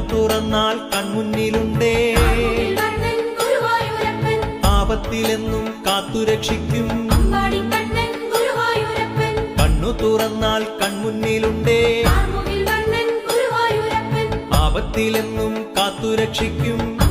തുറന്നാൽ കൺമുന്നിലുണ്ടേ. കണ്ണൻ ഗുരുവായൂരപ്പൻ ആപത്തിലെന്നും കാത്തുരക്ഷിക്കും. ഗുരുവായൂരപ്പൻ കണ്ണു തുറന്നാൽ കൺമുന്നിലുണ്ടേ. കണ്ണൻ ഗുരുവായൂരപ്പൻ ആപത്തിലെന്നും കാത്തുരക്ഷിക്കും.